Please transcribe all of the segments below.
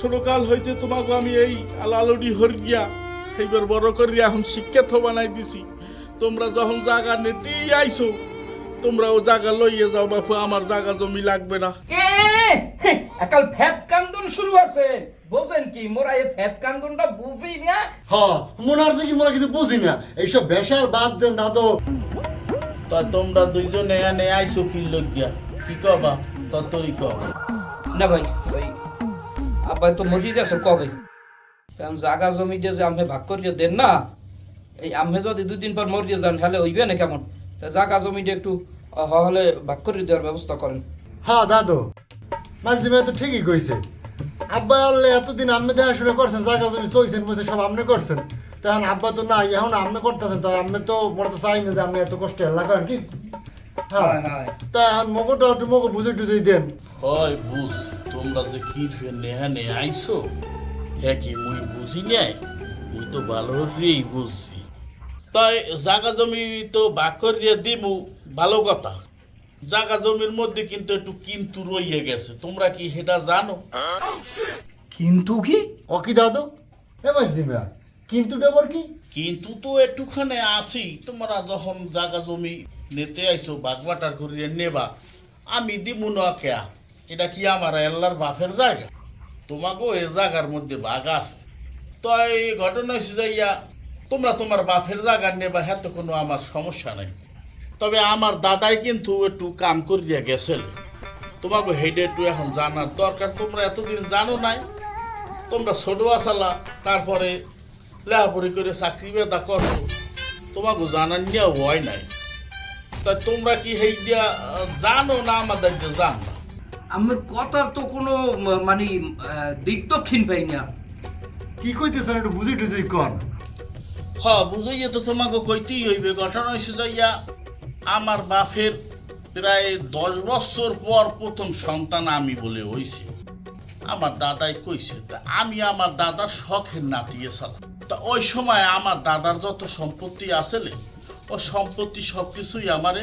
ছোটকাল হইতে তোমাকে আমি এই আলালুডি হরিয়া এইবার বড় করিয়া এখন শিক্ষিত বানাই দিছি। তোমরা যখন জায়গা নিতেই আইছো তোমরা ও জায়গা লইয়ে যাও বাপু আমার জায়গা জমি লাগবে না। এ একাল ফ্যাত কান্দন শুরু আছে। বোঝেন কি মোরা এই ফ্যাত কান্দনটা বুঝি না? হ মনে হচ্ছে কি মনে কিছু বুঝি না। এইসব বেশার বাদ দেন দাদু। তা তোমরা দুইজনে এনে আইছো কি লইয়া কি কবা? ততরি কব। না ভাই আব্বাই তো মরি যাচ্ছে কবে? কারণ জাগা জমি যে যে আমি ভাগ করিয়ে দেন না, এই আমি যদি দুদিন পর মরিয়ে যান, তাহলে হইবে না কেমন? জাগা জমিটা একটু হলে ভাগ করে দেওয়ার ব্যবস্থা করেন। হ্যাঁ দাদু মাঝদি ভাই তো ঠিকই কইছে। আব্বা আল্লাহ এতদিন আপনি দেখাশোনা করছেন জায়গা জমি চলছেন বলছে, সব আপনি করছেন। তখন আব্বা তো নাই, এখন আপনি করতেছেন তো আপনি তো, মনে তো চাই না যে আমি এত কষ্ট লাগান কি? তা এখন মগটা একটু মগ বুঝে টুঝে দেন। হয় বুঝ। তোমরা যে কি নেহানে আইছো হ্যাঁ কি মুই বুঝি নাই? মুই তো ভালো করেই বুঝছি। তাই জাগা জমি তো বাক করিয়ে দিমু ভালো কথা। জাগা জমির মধ্যে কিন্তু একটু কিন্তু রইয়ে গেছে। তোমরা কি সেটা জানো? কিন্তু কি? ও কি দাদু? এ মাঝদি কিন্তু ব্যাপার কি? কিন্তু তো একটুখানে আসি। তোমরা যখন জাগা জমি নিতে আইছো, বাগবাটার করিয়ে নেবা আমি দিমু কেয়া এটা কি আমার আল্লাহর বাপের জায়গা? তোমাকেও এ জায়গার মধ্যে বাঘ আছে। তো এই ঘটনা হয়েছে যাইয়া তোমরা তোমার বাপের জায়গা নেবা হ্যাঁ তো কোনো আমার সমস্যা নাই। তবে আমার দাদাই কিন্তু একটু কাম করিয়া গেছিল তোমাকে হেডে একটু এখন জানার দরকার। তোমরা এতদিন জানো নাই। তোমরা ছোট আসালা তারপরে লেহাপড়ি করে চাকরি বেদা করো তোমাকে জানার নিয়ে হয় নাই। তা তোমরা কি হেই দিয়া জানো না আমাদের যে জান? আমার কথার তো কোনো মানে দিক দক্ষিণ পাই না। কি কইতেছেন একটু বুঝে টুঝে কন? হ বুঝাইয়া তো তোমাকে কইতেই হইবে ঘটনা হয়েছে যাইয়া আমার বাপের প্রায় দশ বছর পর প্রথম সন্তান আমি বলে হইছি। আমার দাদাই কইছে তা আমি আমার দাদার শখের নাতিয়ে সালাম। তা ওই সময় আমার দাদার যত সম্পত্তি আসলে ও সম্পত্তি সব কিছুই আমারে,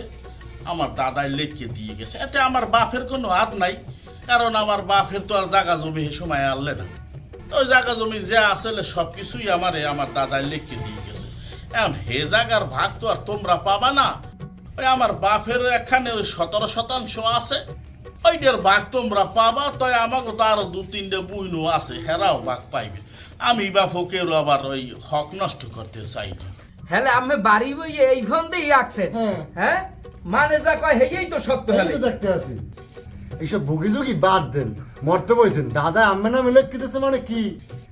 আমার দাদাই লেখকে দিয়ে গেছে। এতে আমার বাপের কোনো হাত নাই, কারণ আমার বাপের তো আর জাগা জমি সে সময় আনলে না। ওই জায়গা জমি যা আসলে সব কিছুই আমারে, আমার দাদাই লিখে দিয়ে গেছে। এখন হে জাগার ভাগ তো আর তোমরা পাবা না। ওই আমার বাপের এখানে ওই সতেরো শতাংশ আছে, ওইটার ভাগ তোমরা পাবা, তাই আমাকে তো আরও দু তিনটে বুইনও আছে, হেরাও ভাগ পাইবে। আমি বাপকেও আবার ওই হক নষ্ট করতে চাই না। হ্যালে আমি বাড়ি বই এই ফোন দিয়ে আছেন হ্যাঁ। হ্যাঁ? মানে যা কয় হেই তো সত্য হলে। দেখতে আছি। এইসব ভুগি ঝুঁকি বাদ দেন মরতে বইছেন। দাদা আম্মে না মিলে কিতেছে মানে কি?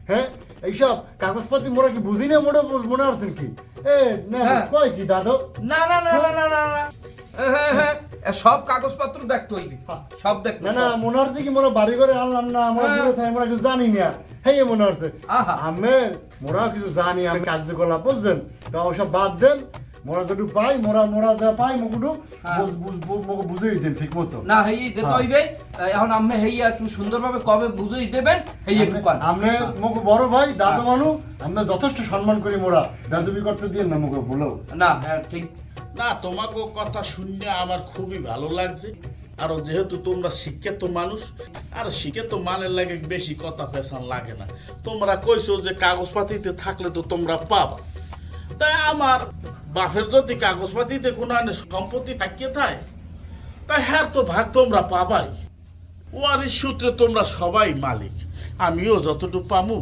হ্যাঁ? এইসব কাগজপত্র মোরা কি বুঝি না মোটা মনে আসছেন কি? এ না হ্যাঁ। কয় কি দাদা? না না না না না না হ্যাঁ, হ্যাঁ, এ সব কাগজপত্র দেখতে হইবে সব দেখতে না না মনে হচ্ছে কি মোরা বাড়ি করে আনলাম না আমরা হ্যাঁ। দূরে থাকি আমরা কিছু জানি না। হ্যাঁ মনে হচ্ছে। আমি মোরা কিছু জানি আমি করলাম বুঝছেন? তো ওসব বাদ দেন মোরা যেটু পাই মোরা মোরা যা পাই মুকুটু হ্যাঁ। বুঝেই দেন ঠিক মতো। না হেই দিতে হ্যাঁ। হইবে এখন হেই একটু সুন্দরভাবে কবে বুঝাই দেবেন হেই একটু কন। মুখ বড় ভাই দাদু মানু আমরা যথেষ্ট সম্মান করি মোরা। দাদুবি করতে দিয়ে না মুখে বলো। না হ্যাঁ ঠিক। না, তোমাকে কথা শুনলে আমার খুবই ভালো লাগছে। আর যেহেতু তোমরা শিক্ষিত মানুষ, আর শিক্ষিত মানের লাগে বেশি কথা পেশান লাগে না। তোমরা কইছো যে কাগজপাতিতে থাকলে তো তোমরা পাবা। তাই আমার বাপের যদি কাগজপাতিতে কোনো সম্পত্তি থাকিয়ে থাকে তাই হ্যাঁ তো ভাগ তোমরা পাবাই। ওয়ারিস সূত্রে তোমরা সবাই মালিক। আমিও যতটুকু পামু,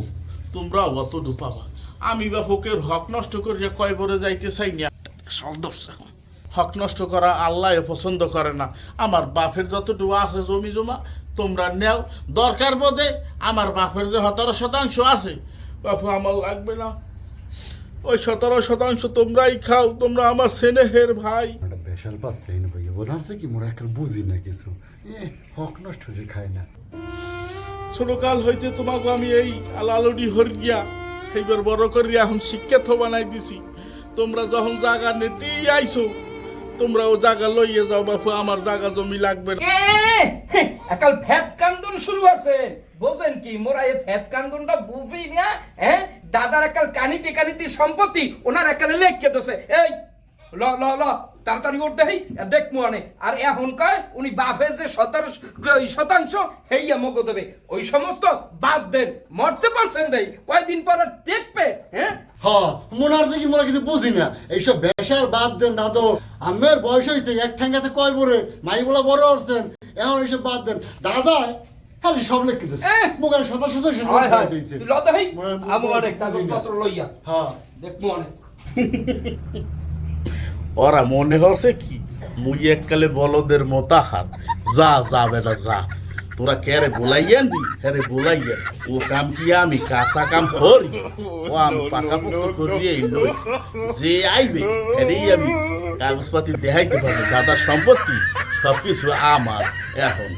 তোমরাও অতটুকু পাবা। আমি বাপকের হক নষ্ট করিয়া কয় বরে যাইতে চাই না। সদস্য হক নষ্ট করা আল্লাহ পছন্দ করে না। আমার বাপের যতটুকু আছে জমি জমা তোমরা নেও। দরকার বোধে আমার বাপের যে সতেরো শতাংশ আছে বাপু আমার লাগবে না। ওই সতেরো শতাংশ তোমরাই খাও তোমরা আমার স্নেহের ভাই। বেশাল পাচ্ছে না ভাই হচ্ছে কি মোরা একটা বুঝি না কিছু? এ হক নষ্ট হয়ে খায় না। ছোটকাল হইতে তোমাকে আমি এই আলালুডি হরিয়া এইবার বড় করিয়া এখন শিক্ষিত বানাই দিছি। তোমরা যখন জায়গা নিতেই আইছো তোমরা ও জায়গা লইয়ে যাও বাপু, আমার জায়গা জমি লাগবে একাল ফ্যাত কান্দন শুরু আছে। বোঝেন কি, মোরা এই ফ্যাত কান্দনটা বুঝি না হ্যাঁ দাদার একাল কানিতে কানিতে সম্পত্তি, ওনার একালে লেখকে দোষে এই, ল ল ল, তাড়াতাড়ি ওর দেহি দেখমু আনে আর এখন কয়, উনি বাফের যে সতেরো শতাংশ, হেইয়া মগো দেবে। ওই সমস্ত বাদ দেন, মরতে পারছেন দেই। কয়দিন পর দেখবে হ্যাঁ হ মনে হচ্ছে কি? মনে কিছু বুঝি না। এইসব ব্যবসার বাদ দেন দাদু। আমের বয়স হয়েছে এক ঠ্যাঙ্গাতে কয় বড়ে মাই বলা বড় হচ্ছেন। এখন এইসব বাদ দেন। দাদা খালি সব লিখে দিচ্ছে এহ! মুখে শত শত হায় দিয়েছে লতা হই? অনেক কাগজপত্র লইয়া। হ্যাঁ। অনেক। ওরা মনে হচ্ছে কি? মুই এককালে বলদের মতাহার। যা যা বেটা যা। তোরা কেরে বোলাইয়েন হেরে বোলাইয়েন ও কাম কি আমি? কাঁচা কাম করি? ও আমি পাকাপোক্ত এই লইস। যে আইবে হেরেই আমি কাগজপাতি দেখাইতে পারব। দাদার সম্পত্তি, সবকিছু আমার এখন।